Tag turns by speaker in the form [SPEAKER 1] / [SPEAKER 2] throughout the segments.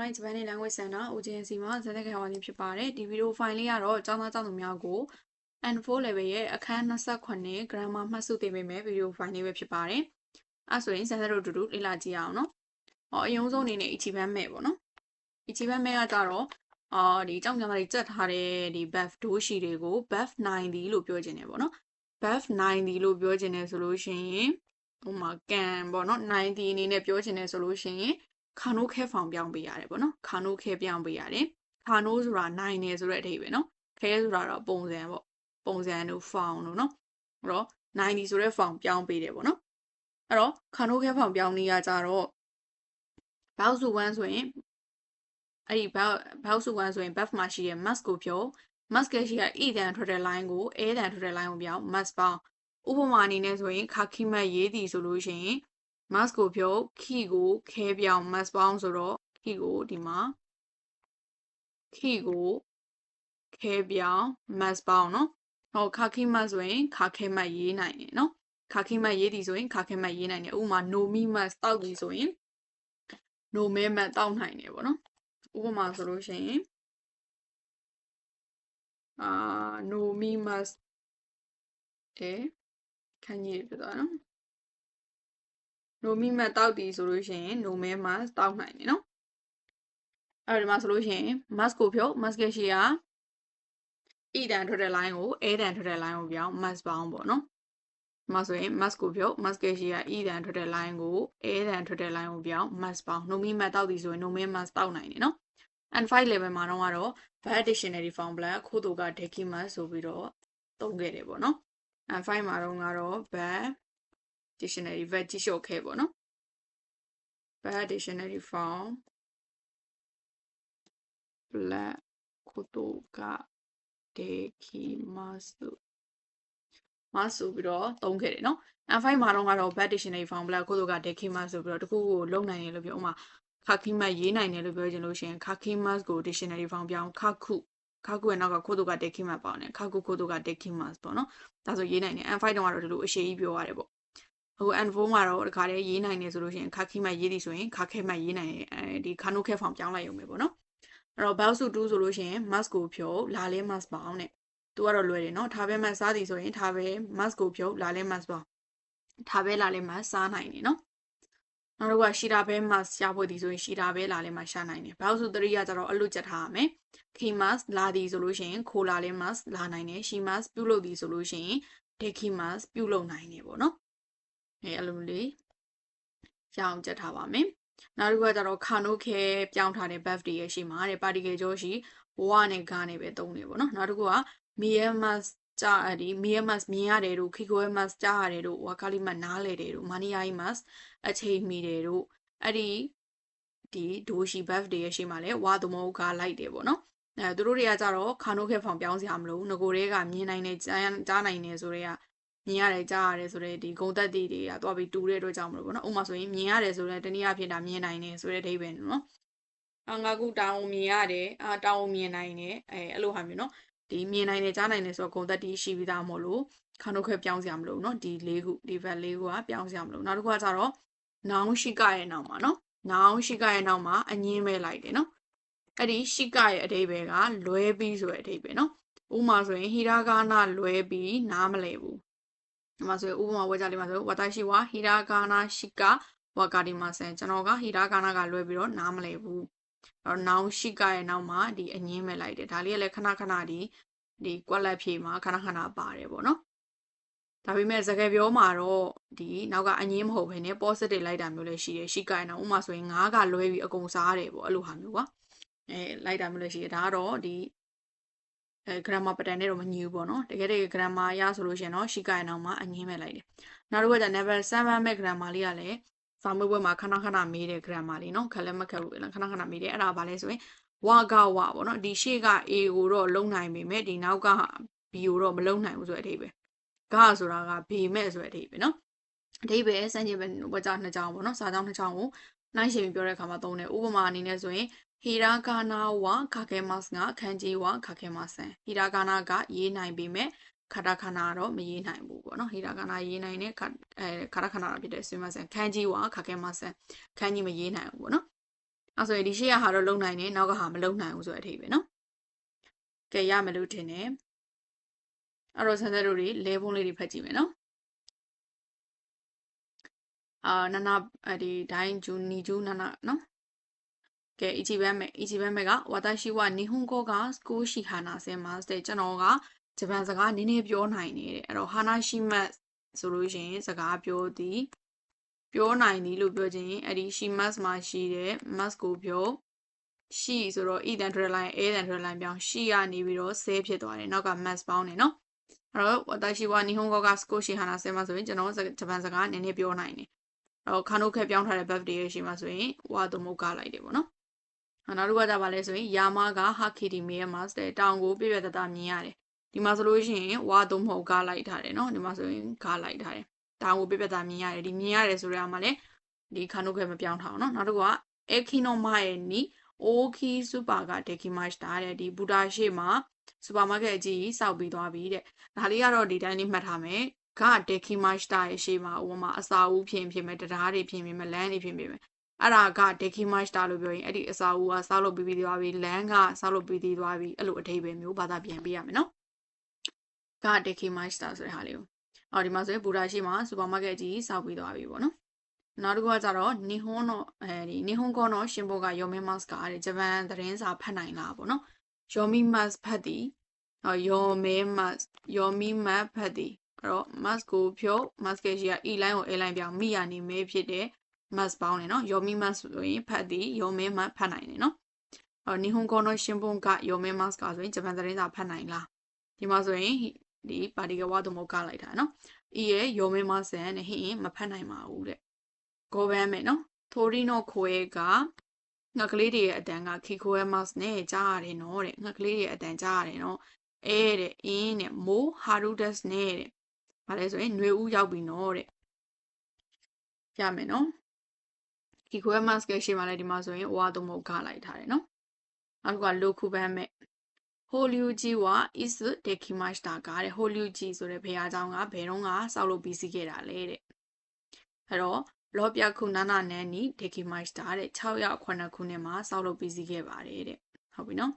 [SPEAKER 1] online Japanese language center OJNC မှာဇာတ်ခိုင်ဝါနေဖြစ်ပါတယ်ဒီဗီဒီယိုဖိုင်လေးကတော့ကျောင်းသားကျောင်းသူများကို N4 level ရဲ့အခန်း28 grammar မှတ်စုတင်ပေးမယ်ဗီဒီယိုဖိုင်လေးပဲဖြစ်ပါတယ်အဲဆိုရင်ဇာတ်တို့တူတူလေ့လာကြည့်အောင်နော်ဟောအရင်ဆုံးအနေနဲ့ ichiban မဲ့ပေါ့နော် ichiban မဲ့ကကြတော့အာဒီကျောင်းကျောင်းသားတွေကြက်ထားတဲ့ဒီ buff ဒိုးရှိတွေကို buff 90လို့ပြောခြင်းတယ်ပေါ့နော် buff 90လို့ပြောခြင်းတယ်ဆိုလို့ရှိရင်ဟိုမှာကန်ပေါ့နော်90အနေနဲ့ပြောခြင်းတယ်ဆိုလို့ရှိရင် ခါနိုးခဲဖောင်ပြောင်းပေးရတယ်ပေါ့နော်ခါနိုးခဲပြောင်းပေးရတယ်ခါနိုးဆိုတာနိုင်နေဆိုတဲ့အဓိပ္ပာယ်နော်ခဲဆိုတာတော့ပုံစံပေါ့ပုံစံတို့ဖောင်တို့နော်အဲ့တော့90ဆိုတဲ့ဖောင်ပြောင်းပေးတယ်ပေါ့နော်အဲ့တော့ခါနိုးခဲဖောင်ပြောင်းနေရကြတော့ဘောက်စု1ဆိုရင်အဲ့ဒီဘောက်ဘောက်စု1ဆိုရင် buff မှာရှိတဲ့ mask ကိုဖြုတ် mask ရှိရ e တန်ထွက်တဲ့ line ကို a တန်ထွက်တဲ့ line ကိုပြောင်း mask ပေါင်းဥပမာအနေနဲ့ဆိုရင်ခါခိမတ်ရေးသည်ဆိုလို့ရှိရင် mask ကိုဖြုတ် key ကိုခဲပြောင်း mask ပေါင်းဆိုတော့ key ကိုဒီမှာ key ကိုခဲပြောင်း mask ပေါင်းเนาะဟောခါခိမတ်ဆိုရင်ခါခဲမတ်ရေးနိုင်တယ်เนาะခါခိမတ်ရေးသည်ဆိုရင်ခါခဲမတ်ရေးနိုင်တယ်ဥပမာ no me mask တောက်သည်ဆိုရင် no me mask တောက်နိုင်တယ်ပေါ့เนาะဥပမာဆိုလို့ရှိရင်အာ no me mask အဲခန်းကြီးပြသွား နော် no me mask တောက်သည်ဆိုလို့ရှိရင် no me mask တောက်နိုင်တယ်နော်အဲ့ဒီမှာဆိုလို့ရှိရင် mask ကိုဖြုတ် mask ရဲ့ရှေ့က e တန်ထွက်တဲ့ line ကို a တန်ထွက်တဲ့ line ကိုပြောင်း mask ပေါင်းပေါ့နော်ဒီမှာဆိုရင် mask ကိုဖြုတ် mask ရဲ့ရှေ့က e တန်ထွက်တဲ့ line ကို a တန်ထွက်တဲ့ line ကိုပြောင်း mask ပေါင်း no me mask တောက်သည်ဆိုရင် no me mask တောက်နိုင်တယ်နော် and 5 level မှာတော့ကတော့ bad dictionary formula ခိုးတူက dekimas ဆိုပြီးတော့သုံးခဲ့တယ်ပေါ့နော် and 5မှာတော့ကတော့ bad dictionary vet ကြည့်ရှုခဲ့ပေါ့နော် bad dictionary form black ခိုးတူက dekimas မဆိုပြီးတော့သုံးခဲ့တယ်နော် and 5မှာတော့ကတော့ bad dictionary formula ခိုးတူက dekimas ဆိုပြီးတော့တခုကိုလုံနိုင်တယ်လို့ပြောဥမာခါခိမတ်ရေးနိုင်တယ်လို့ပြောချင်လို့ရှိရင်ခါခိမတ်ကို dictionary form ပြောင်းခါခုခါခုရဲ့နောက်ကခိုးတူက dekimas ပေါ့နော်ခါခုခိုးတူက dekimas ပေါ့နော်ဒါဆိုရေးနိုင်တယ် and 5တုန်းကတော့ဒီလိုအရှိကြီးပြောရတယ်ပေါ့ အခု and 4မှာတော့ဒီခါလေးရေးနိုင်တယ်ဆိုလို့ရှိရင်ခါခိမတ်ရေးသည်ဆိုရင်ခါခဲမတ်ရေးနိုင်တယ်အဲဒီခါနိုးခဲဖောင်ပြောင်းလိုက်ရုံပဲပေါ့နော်အဲ့တော့ bow စု2ဆိုလို့ရှိရင် mask ကိုဖြုတ်လာလဲ mask ပေါင်းတဲ့သူကတော့လွယ်တယ်နော်ထားပဲ mask စားသည်ဆိုရင်ထားပဲ mask ကိုဖြုတ်လာလဲ mask ပေါင်းထားပဲလာလဲ mask စားနိုင်တယ်နော်နောက်တစ်ခုကရှီတာဘဲမတ်ရှာဖို့ဒီဆိုရင်ရှီတာဘဲလာလဲမှာရှာနိုင်တယ်။ဘောက်စု3ကကျတော့အလွတ်ချက်ထားရမယ်။ခီမတ်လာသည်ဆိုလို့ရှိရင်ခိုလာလဲမတ်လာနိုင်တယ်။ရှီမတ်ပြုတ်လို့သည်ဆိုလို့ရှိရင်ဒေခီမတ်ပြုတ်လို့နိုင်တယ်ပေါ့နော်။ အဲအဲ့လိုလေးရအောင်ချက်ထားပါမယ်။နောက်တစ်ခုကကျတော့ခါနိုးခဲပြောင်းထားတဲ့ buff တွေရဲ့ရှိမှာတဲ့ particle ကြောရှိဝါနဲ့ဂါနဲ့ပဲသုံးနေပေါ့နော်။နောက်တစ်ခုကမီယမတ်ကြားအဲ့ဒီမီယမတ်မြင်ရတယ်တို့ခီကိုယမတ်ကြားရတယ်တို့ဝါကာလီမတ်နားလေတယ်တို့မာနီယာမတ်အချိန်မီတယ်တို့အဲ့ဒီဒီဒိုရှိဘတ်တွေရဲ့ရှေ့မှာလဲဝါသမုတ်ကလိုက်တယ်ပေါ့နော်အဲသူတို့တွေကကြတော့ခါနိုးခဲဖောင်ပြောင်းစရာမလိုငကိုတွေကမြင်နိုင်တယ်ကြားကြားနိုင်တယ်ဆိုတော့ မြင်ရတယ်ကြားရတယ်ဆိုတော့ဒီဂုံတက်တီတွေကသွားပြီးတူတဲ့အတွက်ကြောင့်မလို့ပေါ့နော်ဥပမာဆိုရင်မြင်ရတယ်ဆိုတော့တနည်းအားဖြင့်ဒါမြင်နိုင်တယ်ဆိုတဲ့အဓိပ္ပာယ်နော်အငါကူတောင်းမြင်ရတယ်အာတောင်းမြင်နိုင်တယ်အဲအဲ့လိုဟာမျိုးနော်ဒီမြင်နိုင်တယ်ကြားနိုင်တယ်ဆိုတော့ဂုံသက်တီရှိပြီးသားမို့လို့ခါနိုခွဲပြောင်းစရာမလိုเนาะဒီလေးခုဒီ val လေးခုကပြောင်းစရာမလိုနောက်တစ်ခုကကျတော့ noun ရှိကရဲ့နောက်မှာเนาะ noun ရှိကရဲ့နောက်မှာအငင်းပဲလိုက်တယ်เนาะအဲ့ဒီရှိကရဲ့အဓိပ္ပာယ်ကလွဲပြီးဆိုတဲ့အဓိပ္ပာယ်เนาะဥပမာဆိုရင်ဟီရာဂါနာလွဲပြီးနားမလဲဘူး ဒီမှာဆိုရင်ဥပမာဝေကြလေးမှာဆိုဝါတရှိဝါဟီရာဂါနာရှိကဝါကာဒီမာဆန်ကျွန်တော်ကဟီရာဂါနာကလွဲပြီးတော့နားမလဲဘူးအဲ့တော့ noun ရှိကရဲ့နောက်မှာဒီအငင်းပဲလိုက်တယ်ဒါလေးကလည်းခဏခဏဒီဒီကွက်လက်ဖြေမှာခဏခဏပါတယ်ပေါ့နော်ဒါပေမဲ့စကားပြောမှာတော့ဒီနောက်ကအငင်းမဟုတ်ဘဲနဲ့ positive လိုက်တာမျိုးလည်းရှိတယ်ရှိကိုင်းတော့ဥမာဆိုရင်ငါးကလွဲပြီးအကုန်စားတယ်ပေါ့အဲ့လိုဟာမျိုးကွာအဲလိုက်တာမျိုးလည်းရှိတယ်ဒါကတော့ဒီ အဲ grammar pattern နဲ့တော့မညီဘူးပေါ့နော်တကယ်တကယ် grammar ရဆိုလို့ရှိရင်တော့ရှိကိုင်းတော့မှအငင်းမဲ့လိုက်တယ်နောက်တစ်ခုက never 7မဲ့ grammar လေးကလည်းစာမေးပွဲမှာခဏခဏမေးတဲ့ grammar လေးနော်ခက်လည်းမခက်ဘူးခဏခဏမေးတယ်အဲ့ဒါဘာလဲဆိုရင်ဝါကဝပေါ့နော်ဒီရှေ့က A ကိုတော့လုံနိုင်ပေမဲ့ဒီနောက်က B ကိုတော့မလုံနိုင်ဘူးဆိုတဲ့အဓိပ္ပာယ်ဂဆိုတာကဘေမဲ့ဆိုတဲ့အဓိပ္ပာယ်နော်အဓိပ္ပာယ်စံချိန်ပဲဝကြနှစ်ကြောင်းပေါ့နော်စာကြောင်းနှစ်ကြောင်းကိုနှိုင်းယှဉ်ပြီးပြောတဲ့အခါမှာသုံးတယ်ဥပမာအနေနဲ့ဆိုရင် ဟီရာဂါနာဝခါခဲမတ်စ်ကခန်းကြီးဝခါခဲမတ်ဆန်ဟီရာဂါနာကရေးနိုင်ပေမဲ့ခါတာခါနာတော့မရေးနိုင်ဘူးပေါ့နော်ဟီရာဂါနာရေးနိုင်တဲ့ခါအဲခါတာခါနာဖြစ်တဲ့ဆွေမဆန်ခန်းကြီးဝခါခဲမတ်ဆန်ခန်းကြီးမရေးနိုင်ဘူးပေါ့နော်အဲဆိုရင်ဒီရှေ့ကဟာတော့လုံနိုင်တယ်နောက်ကဟာမလုံနိုင်ဘူးဆိုတဲ့အထိပဲနော်ကဲရမယ်လို့ထင်တယ်အဲ့တော့ဆန်ဆန်တို့တွေလဲပုံးလေးတွေဖတ်ကြည့်မယ်နော်အာနနာဒီဒိုင်းဂျူနီဂျူနနာနော် ကဲ一番目一番目が私は日本語が少し話せますတဲ့ကျွန်တော်ကဂျပန်စကားနည်းနည်းပြောနိုင်တယ်တဲ့အဲ့တော့ဟာနာရှိမတ်ဆိုလို့ရှိရင်စကားပြောသည်ပြောနိုင်သည်လို့ပြောခြင်းအဲ့ဒီရှိမတ်မှာရှိတဲ့ must ကိုပြောရှိဆိုတော့ e တန်ထရလိုင်း a တန်ထရလိုင်းပြောင်းရှိကနေပြီးတော့ဆဲဖြစ်သွားတယ်နောက်က must ပေါင်းတယ်နော်အဲ့တော့私は日本語が少し話せますဆိုရင်ကျွန်တော်ဂျပန်စကားနည်းနည်းပြောနိုင်တယ်အဲ့တော့ခါနိုခက်ပြောင်းထားတဲ့ verb တွေရှိမှဆိုရင်ဝါသမုတ်ကလိုက်တယ်ပေါ့နော် နောက်တစ်ခုကကြပါလဲဆိုရင်ယာမကဟာခီဒီမီယမတ်တဲ့တောင်ကိုပြည့်ပြည့်တတမြင်ရတယ်ဒီမှာဆိုလို့ရှိရင်ဝါသုံးမဟုတ်ကားလိုက်ထားတယ်နော်ဒီမှာဆိုရင်ကားလိုက်ထားတယ်တောင်ကိုပြည့်ပြည့်တမြင်ရတယ်ဒီမြင်ရတယ်ဆိုရမှာလဲဒီခါနုခဲမပြောင်းထားအောင်နော်နောက်တစ်ခုကအေခီနိုမာရဲ့နီအိုခီစူပါကဒေကီမတ်တာတဲ့ဒီဘူတာရှေ့မှာစူပါမားကတ်အကြီးစောက်ပြီးသွားပြီတဲ့ဒါလေးကတော့ဒီတိုင်းလေးမှတ်ထားမယ်ကဒေကီမတ်တာရဲ့ရှေ့မှာဥပမာအစာဦးဖြစ်ဖြစ်မယ်တရားတွေဖြစ်ဖြစ်မယ်လမ်းတွေဖြစ်ဖြစ်မယ် အဲ့ဒါကဒေကီမတ်တာလို့ပြောရင်အဲ့ဒီအစာဦးကစောက်လို့ပြီးပြီးသွားပြီလမ်းကစောက်လို့ပြီးပြီးသွားပြီအဲ့လိုအထိပ္ပယ်မျိုးဘာသာပြန်ပေးရမယ်နော်ကဒေကီမတ်တာဆိုတဲ့ဟာလေးကိုအော်ဒီမှာဆိုရင်ဘူတာရှိမှာစူပါမားကတ်ကြီးစောက်ပြီးသွားပြီပေါ့နော်နောက်တစ်ခုကကြတော့နီဟွန်တော့အဲဒီနီဟွန်ကောတော့ရှင်ဘိုကယောမီမတ်ကတဲ့ဂျပန်သတင်းစာဖတ်နိုင်လားပေါ့နော်ယောမီမတ်ဖတ်သည်အော်ယောမီမတ်ယောမီမတ်ဖတ်သည်အဲ့တော့ mask ကိုဖြုတ် mask ရဲ့ရှိက e line ကို a line ပြောင်းမိရနေမဲဖြစ်တဲ့ mask ပေါင်းတယ်နော်ယောမီမတ်ဆိုရင်ဖတ်သည်ယောမီမတ်ဖတ်နိုင်တယ်နော်အော်နီဟွန်ကောတော့ရှင်ဘိုကယောမီမတ်ကဆိုရင်ဂျပန်သတင်းစာဖတ်နိုင်လားဒီမှာဆိုရင်ဒီပါတီကဝါတို့မကလိုက်တာနော် e ရဲ့ယောမီမတ်ဆန်နဲ့ဟင်းမဖတ်နိုင်ပါဘူးတဲ့ကိုဗန်းမယ်နော်ထိုရီနိုခွဲကငှက်ကလေးတွေရဲ့အတန်ကခီခိုဲမတ်နဲ့ကြားရတယ်နော်တဲ့ငှက်ကလေးတွေရဲ့အတန်ကြားရတယ်နော်အဲတဲ့အင်းတဲ့မိုးဟာရူဒက်နဲ့တဲ့ဘာလဲဆိုရင်ຫນွေဦးရောက်ပြီနော်တဲ့ပြမယ်နော် ခီခိုဲမတ်ကရှေ့မှာလည်းဒီမှာဆိုရင်ဝါတုံမုတ်ခလိုက်ထားတယ်နော်နောက်ကလိုခုပန်းမဲ့ဟိုလျူဂျီဝါ is de kimashita ကတဲ့ဟိုလျူဂျီဆိုတဲ့ဘုရားကျောင်းကဘယ်တော့ကစောက်လို့ပြီးစီးခဲ့တာလဲတဲ့အဲ့တော့လောပြခုနာနာနန်နီဒေကီမိုက်စတာတဲ့6ရောက်9ခုနှစ်မှာစောက်လုပ်ပြီးစီးခဲ့ပါတယ်တဲ့ဟုတ်ပြီနော်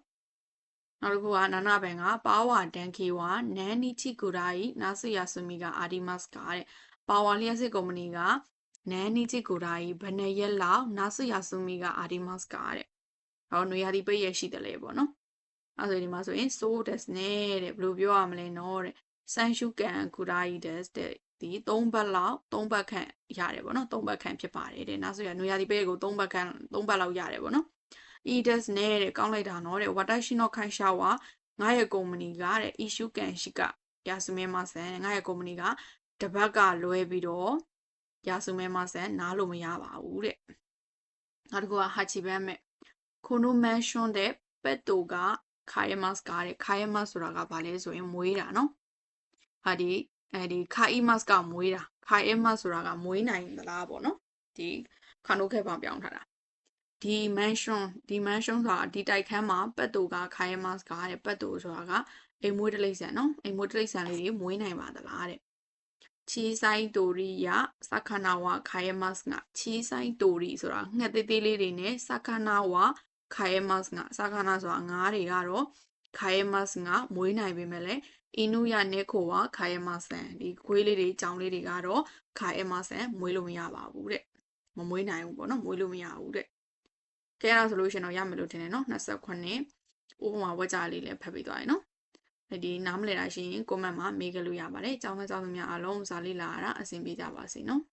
[SPEAKER 1] နောက်တစ်ခုကနာနာဘန်ကပါဝါဒန်ကီဝါနန်နီချီကူရာဤနာဆူယာဆူမီကအာဒီမတ်ကတဲ့ပါဝါလျှက်စစ်ကုမ္ပဏီက နန်နီချီကူရာဤဘယ်နှစ်ရက်လောက်နာဆူယာဆူမီကအာဒီမတ်ကတဲ့ဟောနွေရာသီပိတ်ရရှိတယ်လေပေါ့နော်အဲဆိုဒီမှာဆိုရင် so des နဲ့တဲ့ဘယ်လိုပြောရမလဲနော်တဲ့ဆန်ရှုကန်ကူရာဤ des တဲ့ဒီ3ဘတ်လောက်3ဘတ်ခန့်ရတယ်ပေါ့နော်3ဘတ်ခန့်ဖြစ်ပါတယ်တဲ့နောက်ဆိုရနွေရာသီပဲကို3ဘတ်ခန့်3ဘတ်လောက်ရတယ်ပေါ့နော် edes နဲ့တဲ့ကောင်းလိုက်တာနော်တဲ့ watashi no kaisha wa ငါရဲ့ကုမ္ပဏီကတဲ့ issue ကန်ရှိကယာစုမဲမဆန်ငါရဲ့ကုမ္ပဏီကတပတ်ကလွဲပြီးတော့ ယာစုမဲမဆန်နားလို့မရပါဘူးတဲ့နောက်တစ်ခုကဟာချီဘန်မဲ့ကိုနိုမန်ရှွန်တဲ့ပက်တိုကခါယမတ်ကတဲ့ခါယမတ်ဆိုတာကဘာလဲဆိုရင်မွေးတာနော်ဟာဒီအဲဒီခါအီမတ်ကမွေးတာခါအီမတ်ဆိုတာကမွေးနိုင်သလားပေါ့နော်ဒီခါနိုခဲပေါင်ပြောင်းထားတာဒီ mansion ဒီ mansion ဆိုတာဒီတိုက်ခန်းမှာပက်တူကခါအီမတ်ကတဲ့ပက်တူဆိုတာကအိမ်မွေးတလိမ့်ဆန်နော်အိမ်မွေးတလိမ့်ဆန်လေးတွေမွေးနိုင်ပါသလားတဲ့ ချီဆိုင်တိုရီယစခနာဝခါယမတ်ကချီဆိုင်တိုရီဆိုတာငှက်သေးသေးလေးတွေနဲ့စခနာဝခါယမတ်ကစခနာဆိုတာငါးတွေကတော့ခါယမတ်ကမွေးနိုင်ပေမဲ့လည်းအီနူရနေခိုဝါခါယမဆန်ဒီခွေးလေးတွေကြောင်လေးတွေကတော့ခါယမဆန်မွေးလို့မရပါဘူးတဲ့မမွေးနိုင်ဘူးပေါ့နော်မွေးလို့မရဘူးတဲ့ကဲအဲ့ဒါဆိုလို့ရှင်တော့ရမယ်လို့ထင်တယ်နော်28ဥပမာဝကြလေးလည်းဖတ်ပြီးသွားရင်နော် ဒီနားမလည်တာရှိရင် comment မှာမေးကြလို့ရပါတယ်။ကျောင်းသားကျောင်းသူများအားလုံးစာလေးလာရတာအဆင်ပြေကြပါစေနော်။